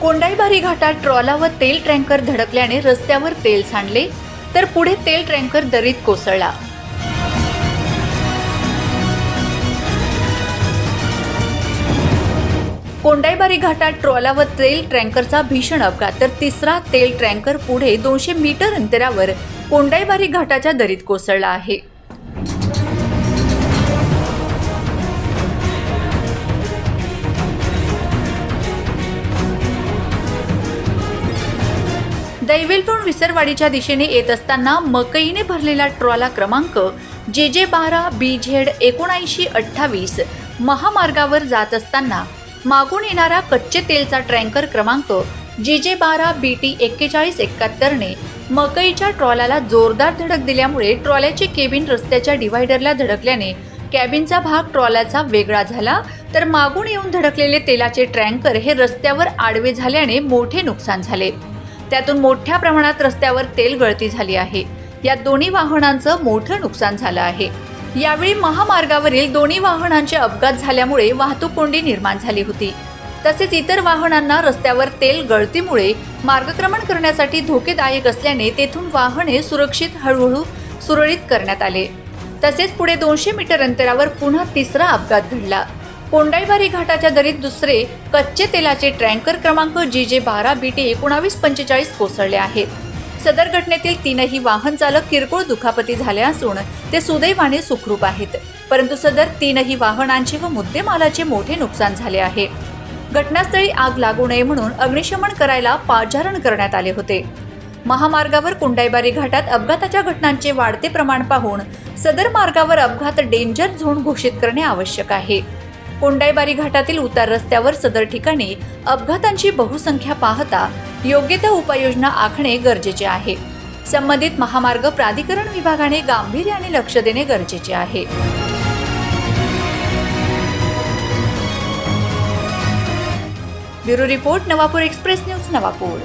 कोंडाईबारी घाटात ट्रॉला व तेल टँकर धडकल्याने रस्त्यावर तेल सांडले तर पुढे तेल टँकर दरीत कोसळला. कोंडाईबारी घाटात ट्रॉला व तेल टँकरचा भीषण अपघात तर तिसरा तेल टँकर पुढे दोनशे मीटर अंतरावर कोंडाईबारी घाटाच्या दरीत कोसळला आहे. दैवेलपूर विसरवाडीच्या दिशेने येत असताना मकईने भरलेला ट्रॉला क्रमांक जे जे बारा बी झेड एकोणऐंशी अठ्ठावीस महामार्गावर जात असताना मागून येणारा कच्चे तेलचा ट्रँकर क्रमांक जे जे बारा बी टी एक्केचाळीस एकाहत्तरने मकईच्या ट्रॉलाला जोरदार धडक दिल्यामुळे ट्रॉल्याचे केबिन रस्त्याच्या डिव्हायडरला धडकल्याने कॅबिनचा भाग ट्रॉल्याचा वेगळा झाला. तर मागून येऊन धडकलेले तेलाचे ट्रँकर हे रस्त्यावर आडवे झाल्याने मोठे नुकसान झाले. त्यातून मोठ्या प्रमाणात रस्त्यावर तेल गळती झाली आहे. या दोन्ही वाहनांचं मोठं नुकसान झालं आहे. यावेळी महामार्गावरील दोन्ही वाहनांचे अपघात झाल्यामुळे वाहतूक कोंडी निर्माण झाली होती. तसेच इतर वाहनांना रस्त्यावर तेल गळतीमुळे मार्गक्रमण करण्यासाठी धोकेदायक असल्याने तेथून वाहने सुरक्षित हळूहळू सुरळीत करण्यात आले. तसेच पुढे दोनशे मीटर अंतरावर पुन्हा तिसरा अपघात घडला. कोंडाईबारी घाटाच्या दरीत दुसरे कच्चे तेलाचे टँकर क्रमांक जी जे बारा बी टी एकोणावीस पंचेचाळीस कोसळले आहेत. सदर घटनेतील तीनही वाहन चालक किरकोळ दुखापती झाले असून ते सुदैवाने सुखरूप आहेत. परंतु सदर तीनही वाहनांचे व मुद्देमालाचे मोठे नुकसान झाले आहे. घटनास्थळी आग लागू नये म्हणून अग्निशमन करायला पाचारण करण्यात आले होते. महामार्गावर कुंडाईबारी घाटात अपघाताच्या घटनांचे वाढते प्रमाण पाहून सदर मार्गावर अपघात डेंजर झोन घोषित करणे आवश्यक आहे. कोंडाईबारी घाटातील उतार रस्त्यावर सदर ठिकाणी अपघातांची बहुसंख्या पाहता योग्य त्या उपाययोजना आखणे गरजेचे आहे. संबंधित महामार्ग प्राधिकरण विभागाने गांभीर्याने लक्ष देणे गरजेचे आहे. Bureau report Navapur express news Navapur.